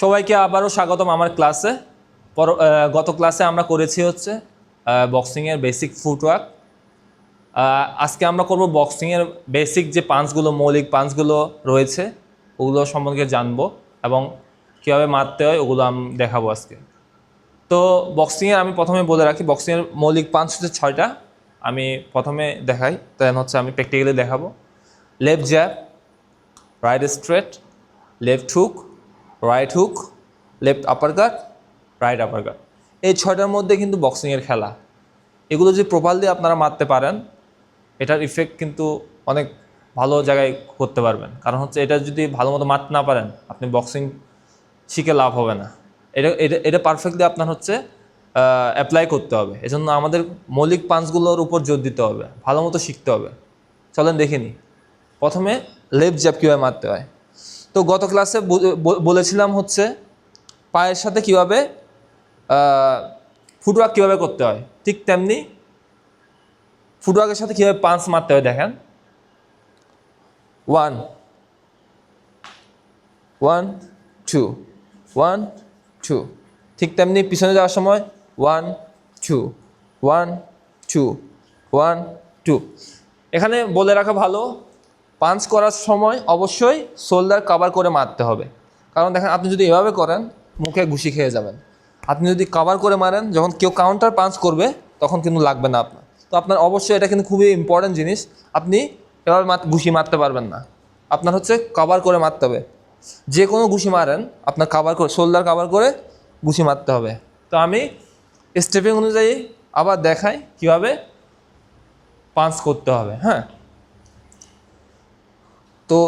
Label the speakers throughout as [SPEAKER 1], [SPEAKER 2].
[SPEAKER 1] সবাইকে আবারও স্বাগতম আমার ক্লাসে। পর গত ক্লাসে আমরা করেছি হচ্ছে বক্সিংয়ের বেসিক ফুটওয়ার্ক আজকে আমরা করব বক্সিংয়ের বেসিক যে পাঞ্চগুলো মৌলিক পাঞ্চগুলো রয়েছে, ওগুলো সম্পর্কে জানব এবং কীভাবে মারতে হয় ওগুলো আমি, দেখাবো আজকে। তো বক্সিংয়ের আমি প্রথমে বলে রাখি, বক্সিংয়ের মৌলিক পাঞ্চ হচ্ছে ছয়টা। আমি প্রথমে দেখাই দেন হচ্ছে আমি প্র্যাকটিক্যালি দেখাবো। Left jab right straight left hook right hook left uppercut right uppercut এই ছয়টার মধ্যে কিন্তু বক্সিংয়ের খেলা। এগুলো যদি প্রপারলি আপনারা মারতে পারেন, এটার ইফেক্ট কিন্তু অনেক ভালো জায়গায় করতে পারবেন। কারণ হচ্ছে এটা যদি ভালো মতো মারতে না পারেন, আপনি বক্সিং শিখে লাভ হবে না। এটা এটা এটা পারফেক্টলি আপনার হচ্ছে অ্যাপ্লাই করতে হবে। এজন্য আমাদের মৌলিক পাঞ্চগুলোর উপর জোর দিতে হবে। ভালো মতো শিখতে হবে। চলেন দেখিনি প্রথমে লেফট জ্যাব কীভাবে মারতে হয়? তো গত ক্লাসে বলেছিলাম হচ্ছে পায়ের সাথে কীভাবে ফুটওয়ার্ক কীভাবে করতে হয়। ঠিক তেমনি ফুটওয়ার্কের সাথে কীভাবে পাঞ্চ মারতে হয় দেখেন। One one two one two ঠিক তেমনি পিছনে যাওয়ার সময় one two one two one two এখানে বলে রাখা ভালো পাঞ্চ করার সময় অবশ্যই শোল্ডার কভার করে মারতে হবে। কারণ দেখেন, আপনি যদি এভাবে করেন, মুখে ঘুষি খেয়ে যাবেন। আপনি যদি কাভার করে মারেন, যখন কেউ কাউন্টার পাঞ্চ করবে, তখন কিন্তু লাগবে না আপনার। তো আপনার অবশ্যই এটা কিন্তু খুবই ইম্পর্ট্যান্ট জিনিস। আপনি এভাবে ঘুষি মারতে পারবেন না। আপনার হচ্ছে কাভার করে মারতে হবে। যে কোনো ঘুষি মারেন, আপনার কাভার করে, শোল্ডার কাভার করে ঘুষি মারতে হবে। তো আমি স্টেপিং অনুযায়ী আবার দেখাই কীভাবে পাঞ্চ করতে হবে হ্যাঁ? তো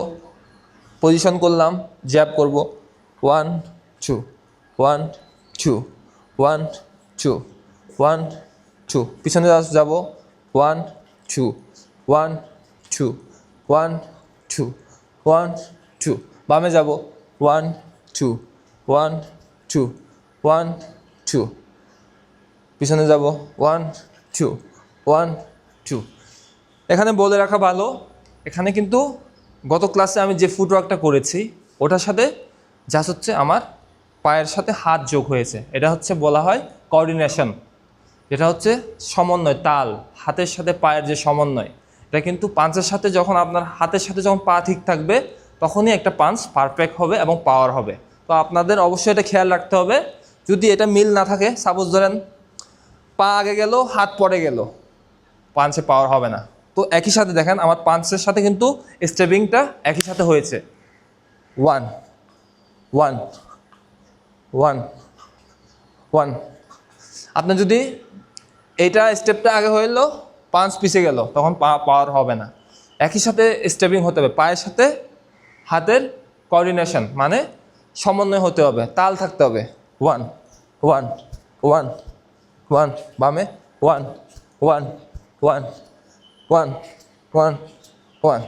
[SPEAKER 1] পজিশন করলাম জ্যাব করব। One two one two one two one two পিছনে যাব। One two one two one two one two বামে যাব। One two one two one two পিছনে যাব। ওয়ান টু ওয়ান টু এখানে বলে রাখা ভালো। এখানে কিন্তু গত ক্লাসে আমি যে ফুটওয়ার্কটা করেছি, ওটার সাথে জাস্ট হচ্ছে আমার পায়ের সাথে হাত যোগ হয়েছে। এটা হচ্ছে বলা হয় কোঅর্ডিনেশন যেটা হচ্ছে সমন্বয়, তাল, হাতের সাথে পায়ের যে সমন্বয়। এটা কিন্তু পাঞ্চের সাথে যখন আপনার হাতের সাথে যখন পা ঠিক থাকবে, তখনই একটা পাঞ্চ পারফেক্ট হবে এবং পাওয়ার হবে। তো আপনাদের অবশ্যই এটা খেয়াল রাখতে হবে। যদি এটা মিল না থাকে সাপোজ ধরেন পা আগে গেল, হাত পরে গেল, পাঞ্চে পাওয়ার হবে না। তো একই সাথে দেখেন, আমার পাঞ্চের সাথে কিন্তু স্টেপিংটা একই সাথে হয়েছে। ওয়ান ওয়ান ওয়ান ওয়ান আপনার যদি এইটা স্টেপটা আগে হয়ে এলো পাঁচ পিছে গেল, তখন পা পাওয়ার হবে না। একই সাথে স্টেপিং হতে হবে। পায়ের সাথে হাতের কোঅর্ডিনেশন মানে সমন্বয় হতে হবে, তাল থাকতে হবে। ওয়ান ওয়ান ওয়ান ওয়ান বামে। One one one one one one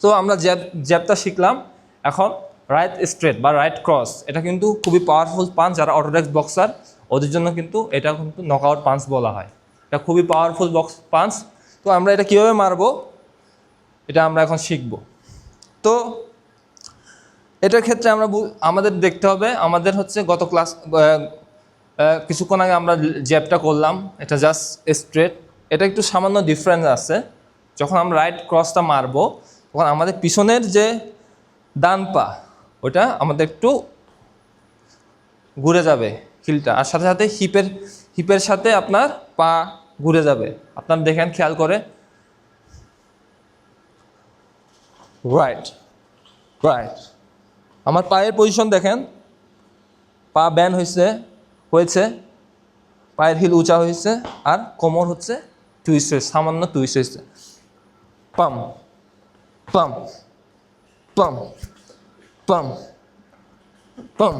[SPEAKER 1] তো আমরা জ্যাব, জ্যাবটা শিখলাম। এখন রাইট স্ট্রেট বা রাইট ক্রস এটা কিন্তু খুবই পাওয়ারফুল পাঞ্চ যারা অটোডেক্স বক্সার ওদের জন্য কিন্তু এটা কিন্তু নকআউট পাঞ্চ বলা হয়। এটা খুবই পাওয়ারফুল বক্স পাঞ্চ তো আমরা এটা কীভাবে মারবো? এটা আমরা এখন শিখব। তো এটার ক্ষেত্রে আমরা আমাদের দেখতে হবে, আমাদের হচ্ছে গত ক্লাস কিছুক্ষণ আগে আমরা জ্যাবটা করলাম। এটা জাস্ট স্ট্রেট এটা একটু সামান্য ডিফারেন্স আছে। যখন আমরা রাইট ক্রসটা মারবো, তখন আমাদের পিছনের যে ডান পা, ওটা আমাদের একটু ঘুরে যাবে হিলটা আর সাথে সাথে হিপের হিপের সাথে আপনার পা ঘুরে যাবে। আপনার দেখেন, খেয়াল করে। রাইট রাইট আমার পায়ের পজিশন দেখেন। পা ব্যান হয়েছে হয়েছে। পায়ের হিল উঁচা হয়েছে আর কোমর হচ্ছে টুইস্ট হয়েছে সামান্য হয়েছে পাম পাম পাম পাম পাম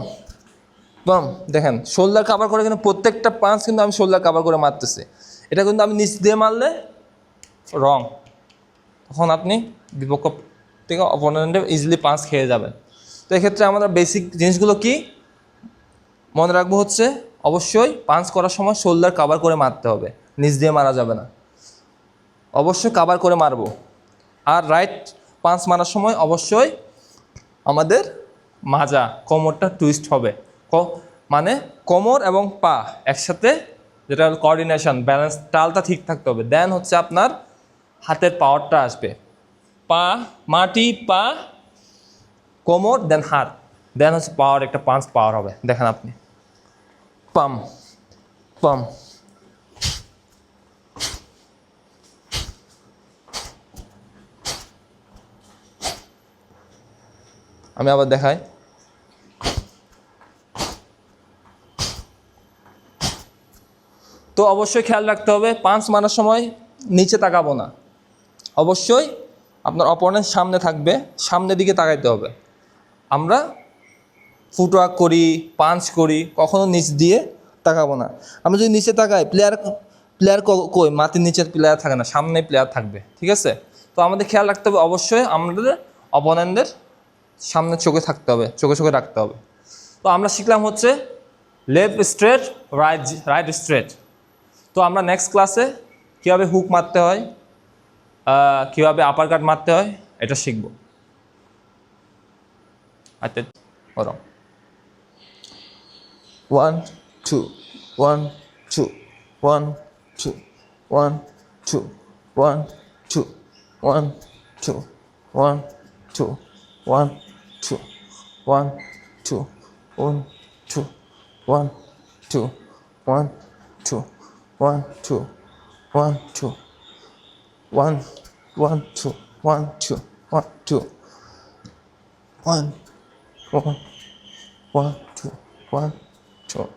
[SPEAKER 1] পাম। দেখেন শোল্ডার কাভার করে কিন্তু প্রত্যেকটা পাঁচ কিন্তু আমি শোল্ডার কাভার করে মারতেছি। এটা কিন্তু আমি নিচ দিয়ে মারলে রং তখন আপনি বিপক্ষ থেকে অপোনেন্টে ইজিলি পাঁচ খেয়ে যাবেন। তো এক্ষেত্রে আমাদের বেসিক জিনিসগুলো কি? মনে রাখব হচ্ছে, অবশ্যই পাঞ্চ করার সময় শোল্ডার কাভার করে মারতে হবে। নিচ দিয়ে মারা যাবে না। অবশ্যই কাবার করে মারবো। আর রাইট পাঞ্চ মারার সময় অবশ্যই আমাদের মাজা, কোমরটা টুইস্ট হবে। ক- মানে কোমর এবং পা একসাথে যেটা কোঅর্ডিনেশন ব্যালেন্স টালটা ঠিক থাকতে হবে। দেন হচ্ছে আপনার হাতের পাওয়ারটা আসবে। পা, মাটি, পা, কোমর দেন হাত। দেন হচ্ছে পাওয়ার একটা পাঁচ পাওয়ার হবে। দেখেন আপনি। পাম পাম। আমি আবার দেখাই। তো অবশ্যই খেয়াল রাখতে হবে, পাঁচ মারার সময় নিচে তাকাবো না। অবশ্যই আপনার অপোনেন্ট সামনে থাকবে, সামনের দিকে তাকাইতে হবে। আমরা ফুটওয়ার্ক করি পাঞ্চ করি, কখনো নিচ দিয়ে তাকাবো না। আমরা যদি নিচে তাকাই প্লেয়ার প্লেয়ার কই? মাটির নিচের প্লেয়ার থাকে না সামনে প্লেয়ার থাকবে, ঠিক আছে? তো আমাদের খেয়াল রাখতে হবে অবশ্যই আমাদের অপোনেন্টদের সামনে চোখে থাকতে হবে, চোখে চোখে রাখতে হবে। তো আমরা শিখলাম হচ্ছে left straight, right right straight. তো আমরা নেক্সট ক্লাসে কীভাবে হুক মারতে হয় কীভাবে আপার কাট মারতে হয়, এটা শিখব। আচ্ছা ওরম। One two one two one two one two one two one two one two one two, one, two, one, two, one, two, one, two, one, two, one, two, one, one, two, one, two, one, two, one, one, one, two, one, two.